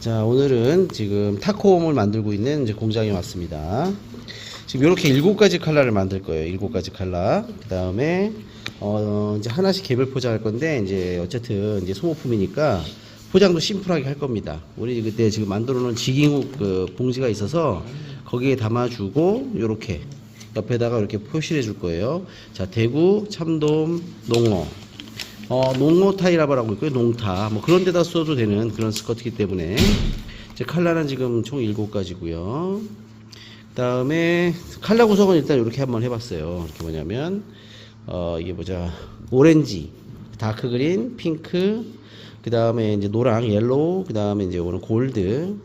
자, 오늘은 지금 타코홈을 만들고 있는 이제 공장에 왔습니다. 지금 이렇게 일곱 가지 컬러를 만들 거예요. 일곱 가지 컬러. 그 다음에, 어, 이제 하나씩 개별 포장할 건데, 이제 어쨌든 이제 소모품이니까 포장도 심플하게 할 겁니다. 우리 그때 지금 만들어 놓은 지깅 그 봉지가 있어서 거기에 담아주고, 요렇게 옆에다가 이렇게 표시를 해줄 거예요. 자, 대구, 참돔, 농어. 어, 농어 타이라바라고 있고요. 농타. 뭐 그런 데다 써도 되는 그런 스커트이기 때문에 이제 칼라는 지금 총 7가지고요. 그 다음에 칼라 구성은 일단 이렇게 한번 해 봤어요. 이렇게 뭐냐면 어, 이게 보자. 오렌지, 다크 그린, 핑크, 그 다음에 이제 노랑, 옐로우, 그 다음에 이제 이거는 골드.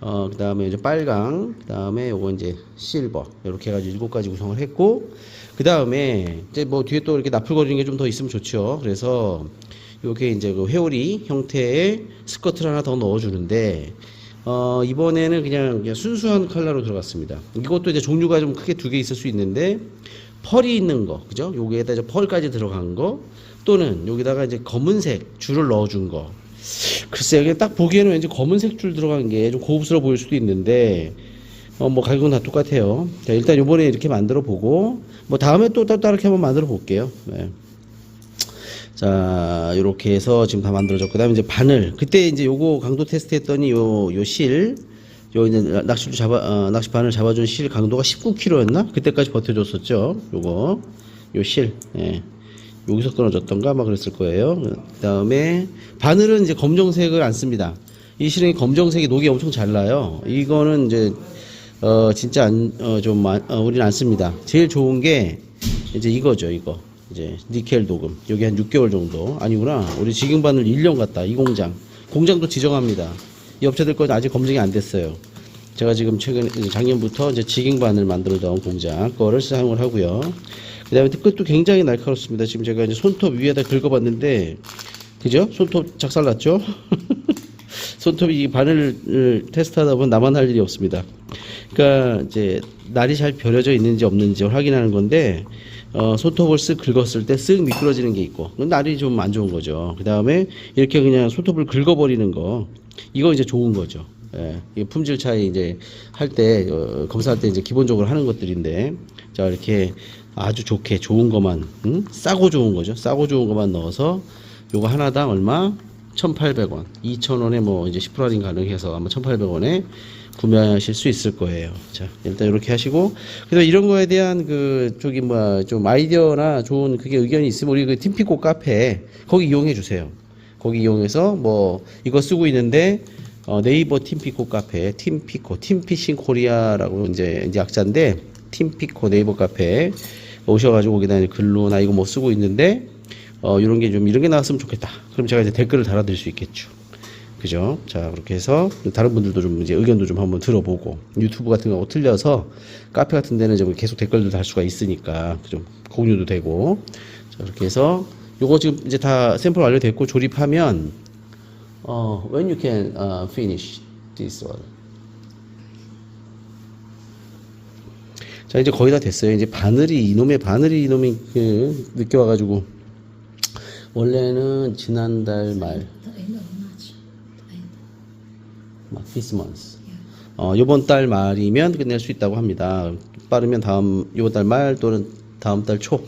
어, 그 다음에 이제 빨강, 그 다음에 요거 이제 실버. 이렇게 해가지고 일곱 가지 구성을 했고, 그 다음에 이제 뭐 뒤에 또 이렇게 나풀거리는 게 좀 더 있으면 좋죠. 그래서 이렇게 이제 그 회오리 형태의 스커트를 하나 더 넣어주는데, 어, 이번에는 그냥, 그냥 순수한 컬러로 들어갔습니다. 이것도 이제 종류가 좀 크게 두 개 있을 수 있는데, 펄이 있는 거, 그죠? 여기에다 이제 펄까지 들어간 거, 또는 여기다가 이제 검은색 줄을 넣어준 거. 글쎄 이게 딱 보기에는 왠지 검은색 줄 들어간 게 좀 고급스러워 보일 수도 있는데 어 뭐 가격은 다 똑같아요. 자, 일단 요번에 이렇게 만들어 보고 뭐 다음에 또 따- 다르게 한번 만들어 볼게요. 네. 자, 요렇게 해서 지금 다 만들어졌고 그 다음에 이제 바늘. 그때 이제 요거 강도 테스트 했더니 요 요 실, 요 이제 낚시줄 잡아 어, 낚시 바늘 잡아준 실 강도가 19kg였나? 그때까지 버텨줬었죠. 요거 요 실. 예. 여기서 끊어졌던가 아마 그랬을 거예요. 그 다음에 바늘은 이제 검정색을 안 씁니다. 이 실은 검정색이 녹이 엄청 잘 나요. 이거는 이제 어 진짜 안 어좀 어, 우리는 안 씁니다. 제일 좋은 게 이제 이거죠, 이거. 이제 니켈 도금. 여기 한 6개월 정도. 아니구나. 우리 지금 바늘 1년 갔다. 이 공장. 공장도 지정합니다. 이 업체들 건 아직 검증이 안 됐어요. 제가 지금 최근 작년부터 이제 지깅반을 만들어던 공장 거를 사용을 하고요. 그다음에 끝도 굉장히 날카롭습니다. 지금 제가 이제 손톱 위에다 긁어봤는데, 그죠? 손톱 작살났죠? 손톱이 이 바늘을 테스트하다 보면 나만 할 일이 없습니다. 그러니까 이제 날이 잘 벼려져 있는지 없는지 확인하는 건데, 어, 손톱을 쓱 긁었을 때 쓱 미끄러지는 게 있고, 날이 좀 안 좋은 거죠. 그 다음에 이렇게 그냥 손톱을 긁어버리는 거, 이거 이제 좋은 거죠. 예, 이 품질 차이 이제 할 때, 어, 검사할 때 이제 기본적으로 하는 것들인데, 자, 이렇게 아주 좋게 좋은 것만, 응? 싸고 좋은 거죠. 싸고 좋은 것만 넣어서, 요거 하나당 얼마? 1,800원. 2,000원에 뭐 이제 10% 할인 가능해서 아마 1,800원에 구매하실 수 있을 거예요. 자, 일단 이렇게 하시고, 그래서 이런 거에 대한 그, 저기 뭐야, 좀 아이디어나 좋은 그게 의견이 있으면 우리 그 팀피코 카페, 거기 이용해 주세요. 거기 이용해서 뭐, 이거 쓰고 있는데, 어, 네이버 팀피코 카페, 팀피코, 팀피싱 코리아라고 이제, 이제 약자인데, 팀피코 네이버 카페 오셔가지고 거기다 글로 나 이거 뭐 쓰고 있는데, 어, 이런 게 좀, 이런 게 나왔으면 좋겠다. 그럼 제가 이제 댓글을 달아드릴 수 있겠죠. 그죠? 자, 그렇게 해서 다른 분들도 좀 이제 의견도 좀 한번 들어보고 유튜브 같은 거 틀려서 카페 같은 데는 좀 계속 댓글도 달 수가 있으니까 좀 공유도 되고 자, 그렇게 해서 요거 지금 이제 다 샘플 완료됐고 조립하면 어, when you can uh, finish this one. 자, 이제 거의 다 됐어요. 이제 바늘이 이놈의 바늘이 이놈이 그 늦게 와가지고 원래는 지난달 말 end. 막 this month. 어, 요번 달 말이면 끝낼 수 있다고 합니다. 빠르면 다음 요번 달말 또는 다음 달초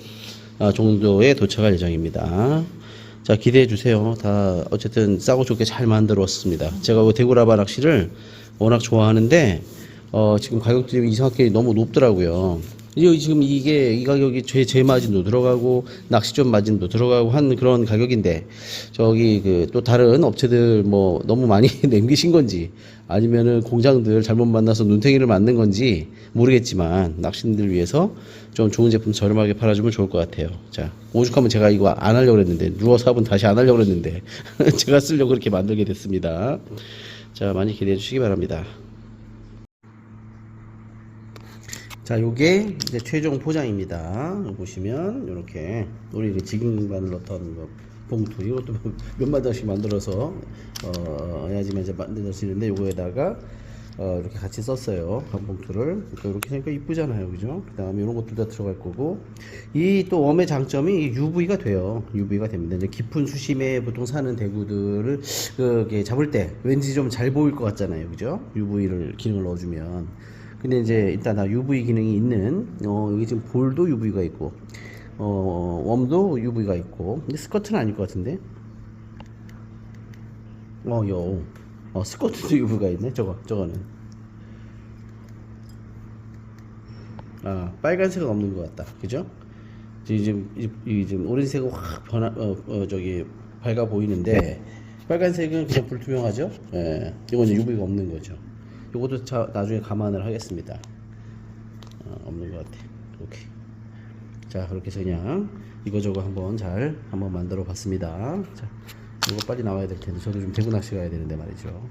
어, 정도에 도착할 예정입니다. 자 기대해 주세요. 다 어쨌든 싸고 좋게 잘 만들었습니다. 제가 그 대구라바 낚시를 워낙 좋아하는데 어, 지금 가격들이 이상하게 너무 높더라고요. 이게 지금 이게 이 가격이 제, 제 마진도 들어가고 낚시점 마진도 들어가고 한 그런 가격인데 저기 그 또 다른 업체들 뭐 너무 많이 남기신 건지 아니면은 공장들 잘못 만나서 눈탱이를 맞는 건지 모르겠지만 낚시인들 위해서 좀 좋은 제품 저렴하게 팔아주면 좋을 것 같아요. 자 오죽하면 제가 이거 안 하려고 그랬는데 루어 사업은 다시 안 하려고 그랬는데 제가 쓰려고 그렇게 만들게 됐습니다. 자 많이 기대해 주시기 바랍니다. 자, 요게 이제 최종 포장입니다. 보시면 이렇게 우리 지깅반을 넣던 거 봉투 이것도 몇 마디씩 만들어서 어 해야지만 이제 만들어지는데 요거에다가 어, 이렇게 같이 썼어요. 반봉투를. 그러니까 이렇게 생각하니까 이쁘잖아요. 그죠? 그 다음에 이런 것들 다 들어갈 거고. 이 또 웜의 장점이 UV가 돼요. UV가 됩니다. 이제 깊은 수심에 보통 사는 대구들을 그게 잡을 때 왠지 좀 잘 보일 것 같잖아요. 그죠? UV를 기능을 넣어주면. 근데 이제 일단 다 UV 기능이 있는, 어, 여기 지금 볼도 UV가 있고, 어, 웜도 UV가 있고. 근데 스커트는 아닐 것 같은데? 어, 요. 어, 스커트도 UV가 있네. 저거, 저거는. 아, 빨간색은 없는 것 같다. 그죠? 지금, 이, 이, 지금 오렌지색은 확 변화, 어, 어, 저기, 밝아 보이는데, 빨간색은 그냥 불투명하죠? 예. 이건 UV가 없는 거죠. 요것도 자, 나중에 감안을 하겠습니다. 어, 없는 것 같아. 오케이. 자, 그렇게 해서 그냥 이거저거 한번 잘 한번 만들어 봤습니다. 자, 이거 빨리 나와야 될 텐데, 저도 좀 대구 낚시 가야 되는데 말이죠.